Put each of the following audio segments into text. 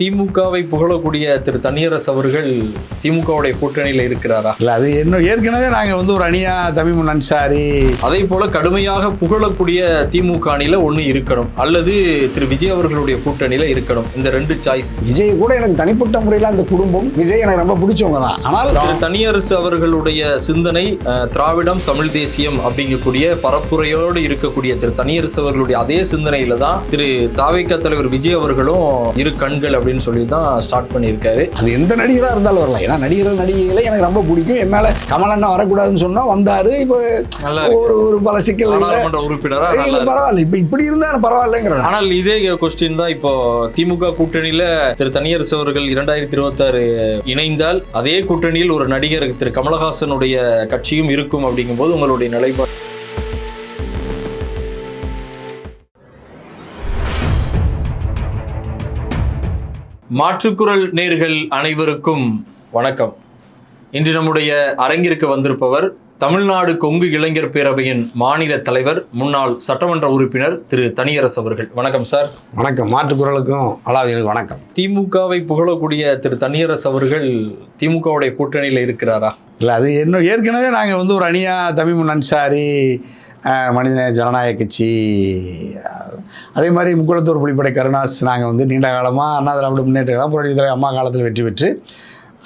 திமுகவை புகழக்கூடிய திரு தனியரசு அவர்கள் திமுகவுடைய கூட்டணியில் இருக்கிறாரா? இல்லை அது என்ன ஏற்கனவே நாங்கள் வந்து ஒரு அணியா தமிழ் அன்சாரி அதே போல கடுமையாக புகழக்கூடிய திமுக அணியில ஒண்ணு இருக்கணும் அல்லது திரு விஜய் அவர்களுடைய கூட்டணியில இருக்கணும் இந்த ரெண்டு சாய்ஸ் விஜய் கூட எனக்கு தனிப்பட்ட முறையில் அந்த குடும்பம் விஜய் எனக்கு ரொம்ப பிடிச்சவங்க தான். ஆனால் திரு தனியரசு அவர்களுடைய சிந்தனை திராவிடம் தமிழ் தேசியம் அப்படிங்கக்கூடிய பரப்புரையோடு இருக்கக்கூடிய திரு தனியரசு அவர்களுடைய அதே சிந்தனையில தான் திரு தாவேக்கா தலைவர் விஜய் அவர்களும் இரு கண்கள் அப்படின்னு சொல்லி தான் ஸ்டார்ட் பண்ணியிருக்காரு. அது எந்த நடிகராக இருந்தாலும் வரலாம். ஏன்னா நடிகர்கள் நடிகைகளை எனக்கு ரொம்ப பிடிக்கும். என் மேலே கமலண்ணா வரக்கூடாதுன்னு சொன்னால் வந்தார். இப்போ நல்லா ஒரு ஒரு பல சிக்கல் நாடாளுமன்ற உறுப்பினரா நல்லா இல்லை பரவாயில்ல. இப்போ இப்படி இருந்தால் பரவாயில்லைங்கிறேன் ஆனால் இதே கொஸ்டின் தான் இப்போ திமுக கூட்டணியில திரு தனியரசு அவர்கள் இரண்டாயிரத்தி இருபத்தாறு இணைந்தால் அதே கூட்டணியில் ஒரு நடிகர் திரு கமலஹாசனுடைய கட்சியும் இருக்கும் அப்படிங்கும்போது உங்களுடைய நிலைப்பாடு? மாற்றுக்குரல் நேர்கள் அனைவருக்கும் வணக்கம். இன்று நம்முடைய அரங்கிற்கு வந்திருப்பவர் தமிழ்நாடு கொங்கு இளைஞர் பேரவையின் மாநில தலைவர் முன்னாள் சட்டமன்ற உறுப்பினர் திரு தனியரசு அவர்கள். வணக்கம் சார். வணக்கம். மாற்றுக்குரலுக்கும் அலாவியனுக்கு வணக்கம். திமுகவை புகழக்கூடிய திரு தனியரசு அவர்கள் திமுகவுடைய கூட்டணியில் இருக்கிறாரா? இல்லை அது என்ன ஏற்கனவே நாங்கள் வந்து ஒரு அணியா தமிழ் அன்சாரி மனிதநேய ஜனநாயக கட்சி அதே மாதிரி முக்குளத்தூர் புலிப்படை கருணாஸ் நாங்கள் வந்து நீண்ட காலமாக அண்ணா திராவிட முன்னேற்ற கழகம் புரட்சி அம்மா காலத்தில் வெற்றி பெற்று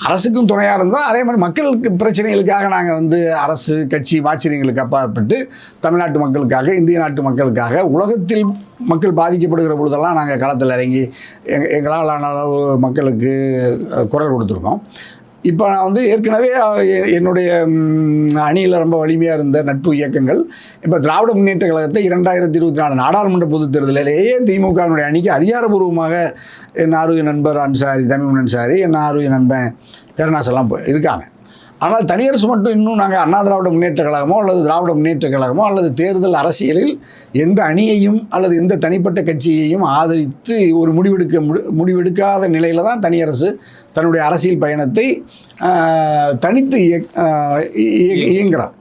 அரசுக்கும் துணையாக இருந்தோம். அதே மாதிரி மக்களுக்கு பிரச்சனைகளுக்காக நாங்கள் வந்து அரசு கட்சி மாச்சரியங்களுக்கு அப்பாற்பட்டு தமிழ்நாட்டு மக்களுக்காக இந்திய நாட்டு மக்களுக்காக உலகத்தில் மக்கள் பாதிக்கப்படுகிற பொழுதெல்லாம் நாங்கள் களத்தில் இறங்கி எங்களால் எங்களாலான அளவு மக்களுக்கு குரல் கொடுத்துருக்கோம். இப்போ நான் வந்து ஏற்கனவே எ- என்னுடைய அணியில் ரொம்ப வலிமையாக இருந்த நட்பு இயக்கங்கள் இப்போ திராவிட முன்னேற்ற கழகத்தை இரண்டாயிரத்தி இருபத்தி நாலு நாடாளுமன்ற பொதுத் தேர்தலிலேயே திமுகவினுடைய அணிக்கு அதிகாரபூர்வமாக என் ஆரோக்கிய நண்பர் அன்சாரி தமிழ் அன்சாரி என் ஆரோக்கிய நண்பன் கருணாஸ் எல்லாம் இருக்காங்க. ஆனால் தனியரசு மட்டும் இன்னும் நாங்கள் அண்ணா திராவிட முன்னேற்ற கழகமோ அல்லது திராவிட முன்னேற்ற கழகமோ அல்லது தேர்தல் அரசியலில் எந்த அணியையும் அல்லது எந்த தனிப்பட்ட கட்சியையும் ஆதரித்து ஒரு முடிவெடுக்க முடி முடிவெடுக்காத நிலையில் தான் தனியரசு தன்னுடைய அரசியல் பயணத்தை தனித்து இயக்- ஆஹ், இய- இயங்குறான்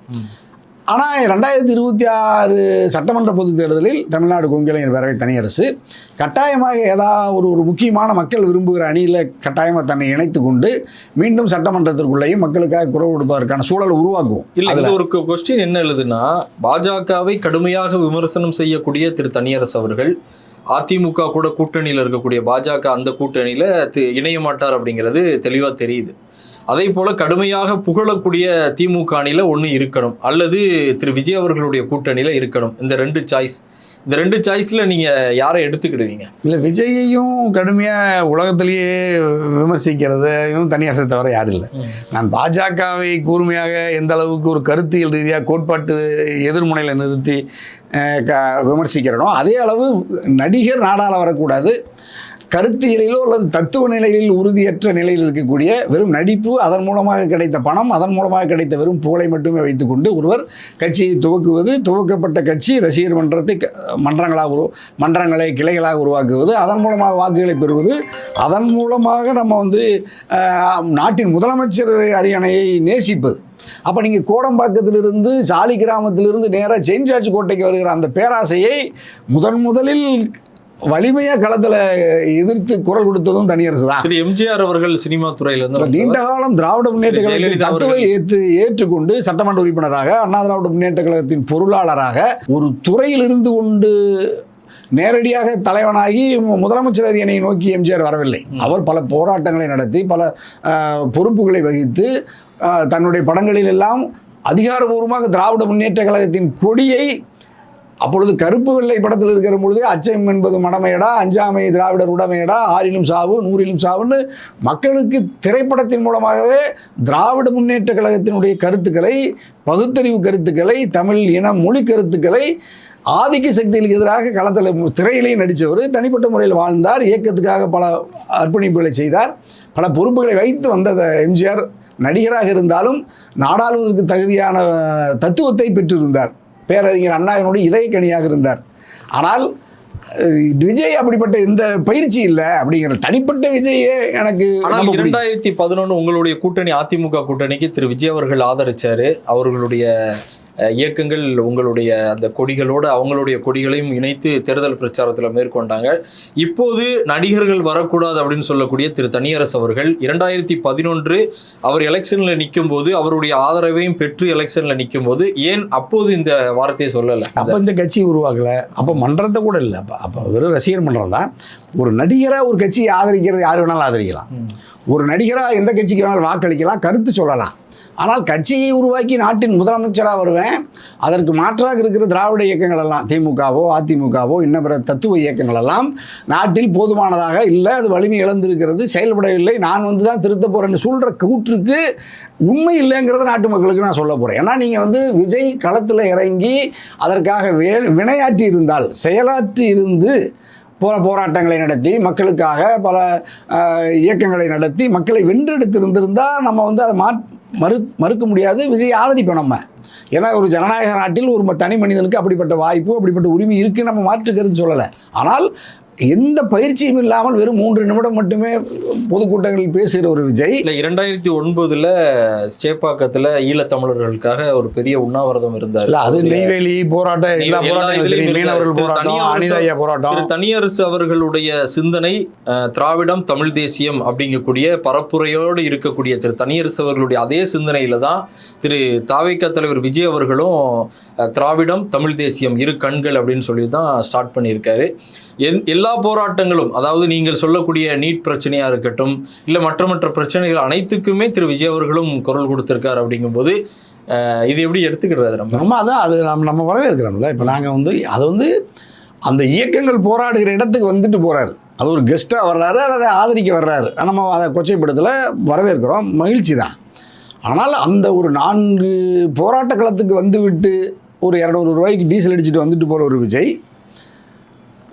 ஆனால் ரெண்டாயிரத்தி இருபத்தி ஆறு சட்டமன்ற பொதுத் தேர்தலில் தமிழ்நாடு கொங்கிளைஞர் பேரவை தனியரசு. கட்டாயமாக ஏதாவது ஒரு ஒரு முக்கியமான மக்கள் விரும்புகிற அணியில் கட்டாயமாக தன்னை இணைத்து கொண்டு மீண்டும் சட்டமன்றத்திற்குள்ளேயும் மக்களுக்காக குரல் கொடுப்பதற்கான சூழலை உருவாக்குவோம். இல்ல அதுல- ஒரு கொஸ்டின் என்ன எழுதுனா பாஜகவை கடுமையாக விமர்சனம் செய்யக்கூடிய திரு தனியரசு அவர்கள் அதிமுக கூட கூட்டணியில் இருக்கக்கூடிய பாஜக அந்த கூட்டணியில இணைய மாட்டார் அப்படிங்கிறது தெளிவா தெரியுது. அதே போல கடுமையாக புகழக்கூடிய திமுக அணியில ஒண்ணு இருக்கணும். அல்லது திரு விஜய் அவர்களுடைய கூட்டணியில இருக்கணும். இந்த ரெண்டு சாய்ஸ் இந்த ரெண்டு சாய்ஸ்ல நீங்க யாரை எடுத்துக்கிடுவீங்க? இல்லை விஜயையும் கடுமையாக உலகத்திலேயே விமர்சிக்கிறதையும் தனியரசை தவிர யாரும் இல்லை. நான் பாஜகவை கூர்மையாக எந்த அளவுக்கு ஒரு கருத்தியல் ரீதியாக கோட்பாட்டு எதிர்முனையில் நிறுத்தி க விமர்சிக்கிறனோ அதே அளவு நடிகர் நாடால வரக்கூடாது. கருத்தியலிலோ அல்லது தத்துவ நிலையில் உறுதியற்ற நிலையில் இருக்கக்கூடிய வெறும் நடிப்பு அதன் மூலமாக கிடைத்த பணம் அதன் மூலமாக கிடைத்த வெறும் புகழை மட்டுமே வைத்துக்கொண்டு ஒருவர் கட்சியை துவக்குவது துவக்கப்பட்ட கட்சி ரசிகர் மன்றத்தை மன்றங்களாக உரு மன்றங்களை கிளைகளாக உருவாக்குவது அதன் மூலமாக வாக்குகளை பெறுவது அதன் மூலமாக நம்ம வந்து நாட்டின் முதலமைச்சர் அரியணையை நேசிப்பது. அப்போ நீங்கள் கோடம்பாக்கத்திலிருந்து சாலி கிராமத்திலிருந்து நேராக செஞ்சாச்சு கோட்டைக்கு வருகிற அந்த பேராசையை முதன் முதலில் வலிமையாக களத்தில் எதிர்த்து குரல் கொடுத்ததும் தனியரசு தான் திரு எம்ஜிஆர் அவர்கள் சினிமா துறையில இருந்து நீண்ட. காலம் திராவிட முன்னேற்ற கழகத்தின் தத்துவை. ஏற்று ஏற்றுக்கொண்டு சட்டமன்ற உறுப்பினராக அண்ணா திராவிட முன்னேற்ற கழகத்தின் பொருளாளராக ஒரு துறையில் இருந்து கொண்டு நேரடியாக தலைவனாகி முதலமைச்சர் அரியணை நோக்கி எம்ஜிஆர் வரவில்லை அவர் பல போராட்டங்களை நடத்தி பல பொறுப்புகளை வகித்து தன்னுடைய படங்களில் எல்லாம் அதிகாரபூர்வமாக திராவிட முன்னேற்ற கழகத்தின் கொடியை அப்பொழுது கருப்பு வெள்ளை படத்தில் இருக்கிற பொழுதே அச்சம் என்பது மடமையடா அஞ்சாமை திராவிடர் உடமையடா ஆறிலும் சாவு நூறிலும் சாவுன்னு மக்களுக்கு திரைப்படத்தின் மூலமாகவே திராவிட முன்னேற்ற கழகத்தினுடைய கருத்துக்களை பகுத்தறிவு கருத்துக்களை தமிழ் இன மொழி கருத்துக்களை ஆதிக்க சக்திகளுக்கு எதிராக களத்தில் திரையிலேயே நடித்தவர் தனிப்பட்ட முறையில் வாழ்ந்தார் இயக்கத்துக்காக பல அர்ப்பணிப்புகளை செய்தார் பல பொறுப்புகளை வைத்து வந்த எம்ஜிஆர் நடிகராக இருந்தாலும் நாடாளுவதற்கு தகுதியான தத்துவத்தை பெற்றிருந்தார். பேரறிஞர் அண்ணாவினுடைய இதயக்கணியாக இருந்தார். ஆனால் விஜய் அப்படிப்பட்ட எந்த பயிற்சி இல்லை அப்படிங்கிற தனிப்பட்ட விஜயே எனக்கு. இரண்டாயிரத்தி பதினொன்று உங்களுடைய கூட்டணி அதிமுக கூட்டணிக்கு திரு. விஜய் அவர்கள் ஆதரிச்சாரு. அவர்களுடைய இயக்கங்கள் உங்களுடைய அந்த கொடிகளோடு அவங்களுடைய கொடிகளையும் இணைத்து தேர்தல் பிரச்சாரத்தில் மேற்கொண்டாங்க. இப்போது நடிகர்கள் வரக்கூடாது அப்படின்னு சொல்லக்கூடிய திரு தனியரசு அவர்கள் இரண்டாயிரத்தி பதினொன்று அவர் எலெக்ஷன்ல நிற்கும் போது அவருடைய ஆதரவையும் பெற்று எலெக்ஷன்ல நிற்கும் போது ஏன் அப்போது இந்த வார்த்தையை சொல்லல? அப்போ இந்த கட்சி உருவாக்கல அப்போ மன்றத்தை கூட இல்லை. அப்போ அப்போ வெறும் ரசிகர் மன்றம் தான். ஒரு நடிகராக ஒரு கட்சியை ஆதரிக்கிறது யார் வேணாலும் ஆதரிக்கலாம். ஒரு நடிகராக எந்த கட்சிக்கு வேணாலும் வாக்களிக்கலாம். கருத்து சொல்லலாம். ஆனால் கட்சியை உருவாக்கி நாட்டின் முதலமைச்சராக வருவேன். அதற்கு மாற்றாக இருக்கிற திராவிட இயக்கங்கள் எல்லாம் திமுகவோ அதிமுகவோ இன்ன பிற தத்துவ இயக்கங்கள் எல்லாம் நாட்டில் போதுமானதாக இல்லை. அது வலிமை இழந்திருக்கிறது. செயல்படவில்லை. நான் வந்து தான் திருத்த போகிறேன்னு சொல்கிற கூற்றுக்கு உண்மை இல்லைங்கிறத நாட்டு மக்களுக்கு நான் சொல்ல போகிறேன் ஏன்னா நீங்கள் வந்து விஜய் களத்தில் இறங்கி அதற்காக வே வினையாற்றி இருந்தால் செயலாற்றி இருந்து போல போராட்டங்களை நடத்தி மக்களுக்காக பல இயக்கங்களை நடத்தி மக்களை வென்றெடுத்திருந்திருந்தால் நம்ம வந்து அதை மா மறு மறுக்க முடியாது விஜய் ஆதரிப்போம் நம்ம. ஏன்னா ஒரு ஜனநாயக நாட்டில் ஒரு தனி மனிதனுக்கு அப்படிப்பட்ட வாய்ப்பு அப்படிப்பட்ட உரிமை இருக்குது நம்ம மாற்றுக்கிறது சொல்லலை. ஆனால் எந்த பயிற்சியும் இல்லாமல் வெறும் மூன்று நிமிடம் மட்டுமே பொதுக்கூட்டங்களில் பேசுகிற ஒரு விஜய். இல்ல இரண்டாயிரத்தி ஒன்பதுல சேப்பாக்கத்துல ஈழத்தமிழர்களுக்காக ஒரு பெரிய உண்ணாவிரதம் இருந்தார். இல்ல அது நெய்வேலி போராட்டம் எல்லா தெரியும். மீனவர்கள் போராட்டம் அனிதாய போராட்டம். தனியரசு அவர்களுடைய சிந்தனை திராவிடம் தமிழ் தேசியம் அப்படிங்கக்கூடிய பரப்புரையோடு இருக்கக்கூடிய திரு தனியரசு அவர்களுடைய அதே சிந்தனையில தான் திரு தாவைக்கா தலைவர் விஜய் அவர்களும் திராவிடம் தமிழ் தேசியம் இரு கண்கள் அப்படின்னு சொல்லி தான் ஸ்டார்ட் பண்ணியிருக்காரு. என் எல்லா போராட்டங்களும் அதாவது நீங்கள் சொல்லக்கூடிய நீட் பிரச்சனையாக இருக்கட்டும் இல்லை மற்ற மற்ற பிரச்சனைகள் அனைத்துக்குமே திரு விஜய் அவர்களும் குரல் கொடுத்துருக்கார் அப்படிங்கும்போது இது எப்படி எடுத்துக்கிறது நம்ம? நம்ம அதான் அது நம்ம நம்ம வரவேற்கிறோம்ல. இப்போ நாங்கள் வந்து அது வந்து அந்த இயக்கங்கள் போராடுகிற இடத்துக்கு வந்துட்டு போகிறாரு அது ஒரு கெஸ்ட்டாக வர்றாரு அதை ஆதரிக்க வர்றாரு. நம்ம அதை கொச்சைப்படத்தில் வரவேற்கிறோம். மகிழ்ச்சி தான். ஆனால் அந்த ஒரு நான்கு போராட்ட களத்துக்கு வந்துவிட்டு ஒரு இரநூறு ரூபாய்க்கு டீசல் அடிச்சுட்டு வந்துட்டு போகிற ஒரு விஜய்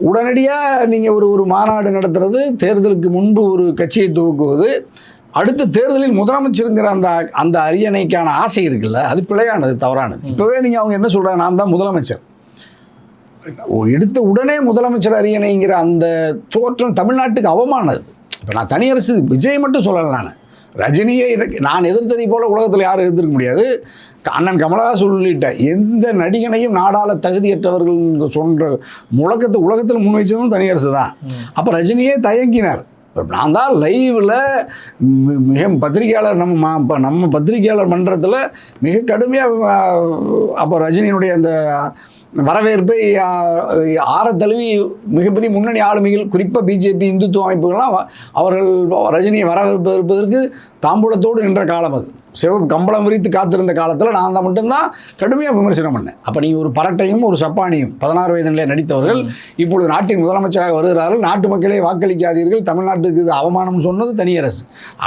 உடனடியாக நீங்கள் ஒரு ஒரு மாநாடு நடத்துறது தேர்தலுக்கு முன்பு ஒரு கட்சியை துவக்குவது. அடுத்த தேர்தலில் முதலமைச்சருங்கிற அந்த அந்த அரியணைக்கான ஆசை இருக்குல்ல அது பிழையானது தவறானது. இப்போவே நீங்கள் அவங்க என்ன சொல்கிறாங்க நான் தான் முதலமைச்சர். ஓ, எடுத்த உடனே முதலமைச்சர் அரியணைங்கிற அந்த தோற்றம் தமிழ்நாட்டுக்கு அவமானது. இப்போ நான் தனியரசு விஜய் மட்டும் சொல்லலை நான். ரஜினியை எனக்கு- நான் எதிர்த்ததை போல உலகத்தில் யாரும் எதிர்க்க முடியாது. அண்ணன் கமலஹாசன் உள்ளிட்ட எந்த நடிகனையும் நாடாள தகுதியற்றவர்கள் சொல்ற முழக்கத்தை உலகத்தில் முன்வைச்சதும் தனியரசு தான் அப்போ ரஜினியே தயங்கினார். நான் தான் லைவில் மிக பத்திரிகையாளர் நம்ம இப்ப நம்ம பத்திரிகையாளர் மன்றத்தில் மிக கடுமையாக அப்போ ரஜினியினுடைய அந்த வரவேற்பை ஆற தழுவி மிகப்பெரிய முன்னணி ஆளுமைகள் குறிப்பாக பிஜேபி இந்துத்துவ அமைப்புகள்லாம் அவர்கள் ரஜினியை வரவேற்பதற்கு தாம்பூலத்தோடு நின்ற காலம் அது. சிவப்பு கம்பளம் விரித்து காத்திருந்த காலத்தில் நான் தான் மட்டும்தான் கடுமையாக விமர்சனம் பண்ணேன். அப்போ நீங்கள் ஒரு பரட்டையும் ஒரு சப்பானியும் பதினாறு வயதிலே நடித்தவர்கள் இப்பொழுது நாட்டின் முதலமைச்சராக வருகிறார்கள். நாட்டு மக்களே வாக்களிக்காதீர்கள். தமிழ்நாட்டுக்கு இது அவமானம் சொன்னது தனியரசு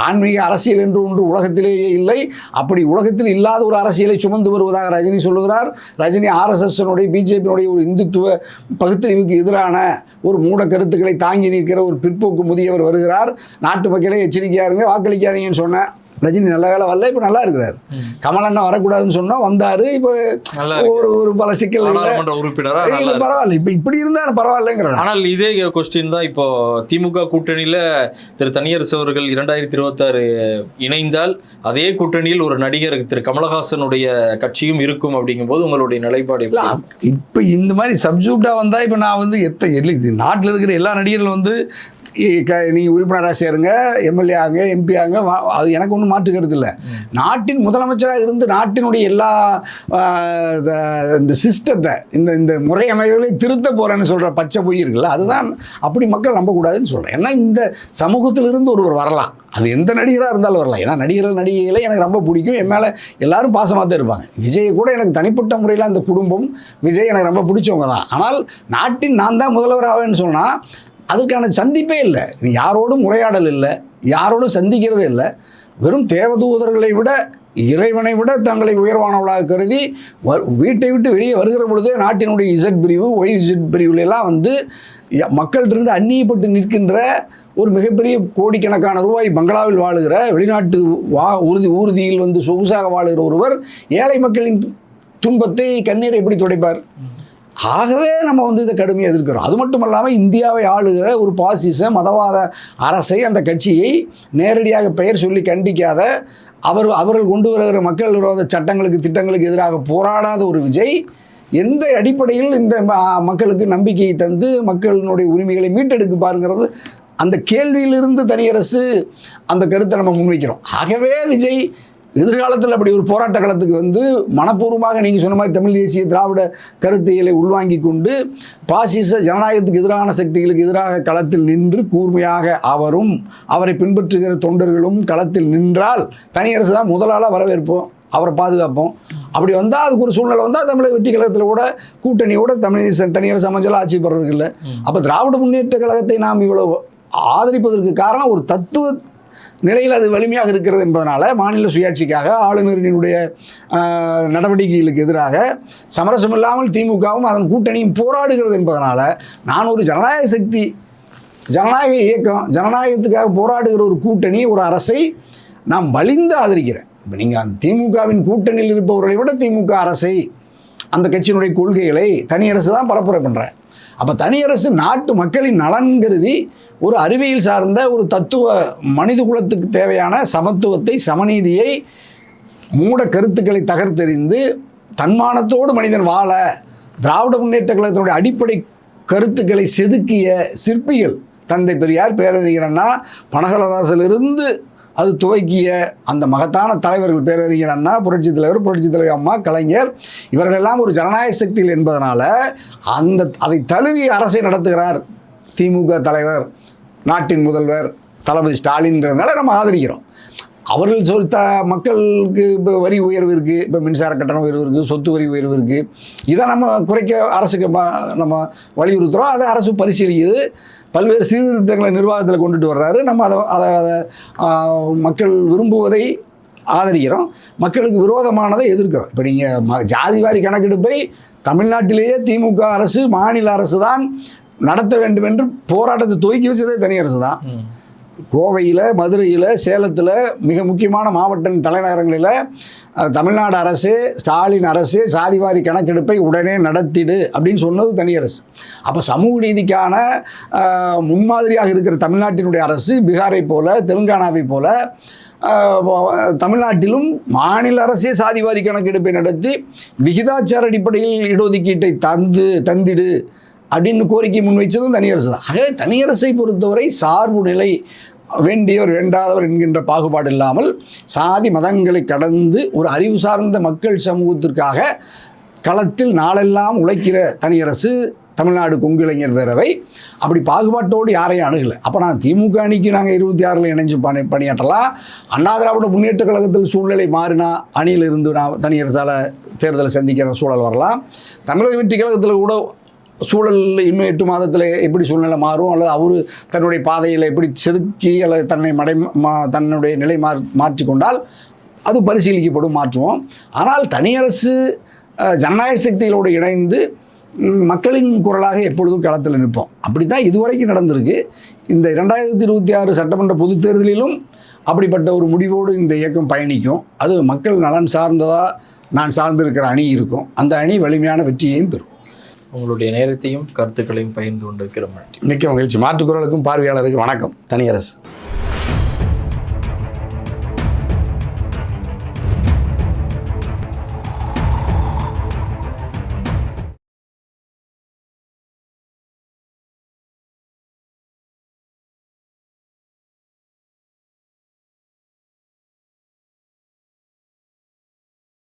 ஆன்மீக அரசியல் என்று ஒன்று உலகத்திலேயே இல்லை. அப்படி உலகத்தில் இல்லாத ஒரு அரசியலை சுமந்து வருவதாக ரஜினி சொல்லுகிறார். ரஜினி ஆர்எஸ்எஸ்னுடைய பிஜேபியினுடைய ஒரு இந்துத்துவ பகுத்தறிவுக்கு எதிரான ஒரு மூட கருத்துக்களை தாங்கி நிற்கிற ஒரு பிற்போக்கு முதியவர் வருகிறார். நாட்டு மக்களே எச்சரிக்கையா இருங்க வாக்களிக்காதீங்கன்னு சொன்னேன். ரஜினி நல்ல வேலை வரல இப்போ நல்லா இருக்கிறார். கமலண்ணா வரக்கூடாதுன்னு சொன்னா வந்தாரு இப்போ ஒரு ஒரு பல சிக்கல் இல்லை. நாடாளுமன்ற உறுப்பினரா நல்லா இல்ல, இருக்கு. பரவாயில்ல. இப்போ இப்படி இருந்தாலும் பரவாயில்லைங்கிறேன். ஆனால் இதே கொஸ்டின் தான் இப்போ திமுக கூட்டணியில திரு தனியரசு அவர்கள் இரண்டாயிரத்தி இருபத்தாறு இணைந்தால் அதே கூட்டணியில் ஒரு நடிகர் திரு கமலஹாசனுடைய கட்சியும் இருக்கும் அப்படிங்கும்போது உங்களுடைய நிலைப்பாடு? இப்போ இந்த மாதிரி சப்ஜூட்டாக வந்தால் இப்போ நான் வந்து எத்த இல்லை இது நாட்டில் இருக்கிற எல்லா நடிகர்களும் வந்து நீங்கள் உறுப்பினராக சேருங்க எம்எல்ஏ ஆங்க எம்பி ஆங்க வா- அது எனக்கு ஒன்றும் மாற்று கருத்து இல்லை நாட்டின் முதலமைச்சராக இருந்து நாட்டினுடைய எல்லா இந்த- சிஸ்டத்தை இந்த இந்த முறையமைகளை திருத்த போகிறேன்னு சொல்கிற பச்சை பொய் இருக்குல்ல அதுதான் அப்படி மக்கள் நம்பக்கூடாதுன்னு சொல்கிறேன் ஏன்னா இந்த சமூகத்திலிருந்து ஒருவர் வரலாம். அது எந்த நடிகராக இருந்தாலும் வரலாம். ஏன்னா நடிகர்கள் நடிகைகளை எனக்கு ரொம்ப பிடிக்கும். என் மேலே எல்லாரும் பாசமாக தான் இருப்பாங்க. விஜய் கூட எனக்கு தனிப்பட்ட முறையில் அந்த குடும்பம் விஜய் எனக்கு ரொம்ப பிடிச்சவங்க தான். ஆனால் நாட்டின் நான் தான் முதல்வர் ஆவேன்னு சொன்னால் அதுக்கான சந்திப்பே இல்லை. நீ யாரோடும் உரையாடல் இல்லை. யாரோடும் சந்திக்கிறதே இல்லை. வெறும் தேவதூதர்களை விட இறைவனை விட தங்களை உயர்வானவளாக கருதி வீட்டை விட்டு வெளியே வருகிற பொழுதே நாட்டினுடைய இசட் பிரிவு ஒய் இசட் பிரிவுலெல்லாம் வந்து மக்கள்கிட்ட அந்நியப்பட்டு நிற்கின்ற ஒரு மிகப்பெரிய கோடிக்கணக்கான ரூபாய் பங்களாவில் வாழுகிற வெளிநாட்டு வா உறுதி ஊர்தியில் வந்து சொகுசாக வாழுகிற ஒருவர் ஏழை மக்களின் துன்பத்தை கண்ணீரை எப்படி துடைப்பார்? ஆகவே நம்ம வந்து இதை கடுமையாக எதிர்க்கிறோம். அது மட்டும் இல்லாமல் இந்தியாவை ஆளுகிற ஒரு பாசிச மதவாத அரசை அந்த கட்சியை நேரடியாக பெயர் சொல்லி கண்டிக்காத அவர் அவர்கள் கொண்டு வருகிற மக்கள் விரோத சட்டங்களுக்கு திட்டங்களுக்கு எதிராக போராடாத ஒரு விஜய் எந்த அடிப்படையில் இந்த ம- மக்களுக்கு நம்பிக்கையை தந்து மக்களினுடைய உரிமைகளை மீட்டெடுக்க பாருங்கிறது அந்த கேள்வியிலிருந்து தனியரசு அந்த கருத்தை நம்ம முன்வைக்கிறோம். ஆகவே விஜய் எதிர்காலத்தில் அப்படி ஒரு போராட்ட களத்துக்கு வந்து மனப்பூர்வமாக நீங்கள் சொன்ன மாதிரி தமிழ் தேசிய திராவிட கருத்தியலை உள்வாங்கி கொண்டு பாசிச ஜனநாயகத்துக்கு எதிரான சக்திகளுக்கு எதிராக களத்தில் நின்று கூர்மையாக அவரும் அவரை பின்பற்றுகிற தொண்டர்களும் களத்தில் நின்றால் தனியரசு தான் முதலாளாக வரவேற்போம் அவரை பாதுகாப்போம். அப்படி வந்தால் அதுக்கு ஒரு சூழ்நிலை வந்தால் தமிழக வெற்றி கழகத்தில் கூட கூட்டணியோட தமிழ் தேச- தனியரசு அமைச்சலாம் ஆட்சி பெறதுக்கு இல்லை. அப்போ திராவிட முன்னேற்ற கழகத்தை நாம் இவ்வளோ ஆதரிப்பதற்கு காரணம் ஒரு தத்துவ நிலையில் அது வலிமையாக இருக்கிறது என்பதனால் மாநில சுயாட்சிக்காக ஆளுநரினுடைய நடவடிக்கைகளுக்கு எதிராக சமரசம் இல்லாமல் திமுகவும் அதன் கூட்டணியும் போராடுகிறது என்பதனால் நான் ஒரு ஜனநாயக சக்தி ஜனநாயக இயக்கம் ஜனநாயகத்துக்காக போராடுகிற ஒரு கூட்டணி ஒரு அரசை நாம் வலிந்து ஆதரிக்கிறேன். இப்போ நீங்கள் அந்த திமுகவின் கூட்டணியில் இருப்பவர்களை விட திமுக அரசை அந்த கட்சியினுடைய கொள்கைகளை தனியரசு தான் பரப்புரை பண்ணுறேன் அப்போ தனியரசு நாட்டு மக்களின் நலன் கருதி ஒரு அறிவியல் சார்ந்த ஒரு தத்துவ மனித குலத்துக்கு தேவையான சமத்துவத்தை சமநீதியை மூட கருத்துக்களை தகர்த்தெறிந்து தன்மானத்தோடு மனிதன் வாழ திராவிட முன்னேற்ற கழகத்தினுடைய அடிப்படை கருத்துக்களை செதுக்கிய சிற்பிகள் தந்தை பெரியார் பேரறிஞர் அண்ணா பனகலராசிலிருந்து அது துவக்கிய அந்த மகத்தான தலைவர்கள் பேரறிஞர் அண்ணா புரட்சி தலைவர் புரட்சி தலைவர் அம்மா கலைஞர் இவர்களெல்லாம் ஒரு ஜனநாயக சக்திகள் என்பதனால் அந்த அதை தழுவி அரசை நடத்துகிறார் திமுக தலைவர். நாட்டின் முதல்வர் தளபதி ஸ்டாலின்றதுனால நம்ம ஆதரிக்கிறோம். அவர்கள் சொல் த மக்களுக்கு இப்போ வரி உயர்வு இருக்குது இப்போ மின்சார கட்டண உயர்வு இருக்குது சொத்து வரி உயர்வு இருக்குது இதை நம்ம குறைக்க அரசுக்கு நம்ம வலியுறுத்துகிறோம் அதை அரசு பரிசீலிக்குது. பல்வேறு சீர்திருத்தங்களை நிர்வாகத்தில் கொண்டுட்டு வர்றாரு. நம்ம அதை அதை அதை மக்கள் விரும்புவதை ஆதரிக்கிறோம். மக்களுக்கு விரோதமானதை எதிர்க்கிறோம். இப்போ நீங்கள் ம ஜாதிவாரி கணக்கெடுப்பை தமிழ்நாட்டிலேயே திமுக அரசு மாநில அரசு தான் நடத்த வேண்டும் என்று போராட்டத்தை துவக்கி வச்சதே தனி அரசு தான். கோவையில் மதுரையில் சேலத்தில் மிக முக்கியமான மாவட்ட தலைநகரங்களில் தமிழ்நாடு அரசு ஸ்டாலின் அரசு சாதிவாரி கணக்கெடுப்பை உடனே நடத்திடு அப்படின்னு சொன்னது தனி அரசு அப்போ சமூக நீதிக்கான முன்மாதிரியாக இருக்கிற தமிழ்நாட்டினுடைய அரசு பீகாரை போல தெலுங்கானாவை போல தமிழ்நாட்டிலும் மாநில அரசே சாதிவாரி கணக்கெடுப்பை நடத்தி விகிதாச்சார அடிப்படையில் இடஒதுக்கீட்டை தந்து தந்திடு. அப்படின்னு கோரிக்கை முன்வைச்சதும் தனியரசு தான் ஆகவே தனியரசை பொறுத்தவரை சார்பு நிலை வேண்டியவர் வேண்டாதவர் என்கின்ற பாகுபாடு இல்லாமல் சாதி மதங்களை கடந்து ஒரு அறிவு சார்ந்த மக்கள் சமூகத்திற்காக களத்தில் நாளெல்லாம் உழைக்கிற தனியரசு தமிழ்நாடு கொங்கிளைஞர் பேரவை அப்படி பாகுபாட்டோடு யாரையும் அணுகலை. அப்போ நான் திமுக அணிக்கு நாங்கள் இருபத்தி ஆறில் இணைஞ்சு பணி பணியாற்றலாம் அண்ணா திராவிட முன்னேற்ற கழகத்தில் சூழ்நிலை மாறினா அணியில் இருந்து நான் தனியரசால் தேர்தலை சந்திக்கிற சூழல் வரலாம். தமிழக வெற்றி கழகத்தில் கூட சூழல் இன்னும் எட்டு மாதத்தில் எப்படி சூழ்நிலை மாறும்? அல்லது அவர் தன்னுடைய பாதையில் எப்படி செதுக்கி அல்லது தன்னை மடை மா தன்னுடைய நிலை மாற் மாற்றிக்கொண்டால் அது பரிசீலிக்கப்படும் மாற்றுவோம். ஆனால் தனியரசு ஜனநாயக சக்திகளோடு இணைந்து மக்களின் குரலாக எப்பொழுதும் களத்தில் நிற்போம். அப்படி தான் இதுவரைக்கும் நடந்திருக்கு. இந்த இரண்டாயிரத்தி இருபத்தி ஆறு சட்டமன்ற பொதுத் தேர்தலிலும் அப்படிப்பட்ட ஒரு முடிவோடு இந்த இயக்கம் பயணிக்கும். அது மக்கள் நலன் சார்ந்ததாக நான் சார்ந்திருக்கிற அணி இருக்கும். அந்த அணி வலிமையான வெற்றியையும் பெறும். உங்களுடைய நேரத்தையும் கருத்துக்களையும் பகிர்ந்து கொண்டிருக்கிற மாட்டேன் மிக்க மகிழ்ச்சி. மாற்றுக்குறளுக்கும் பார்வையாளருக்கும் வணக்கம். தனியரசு.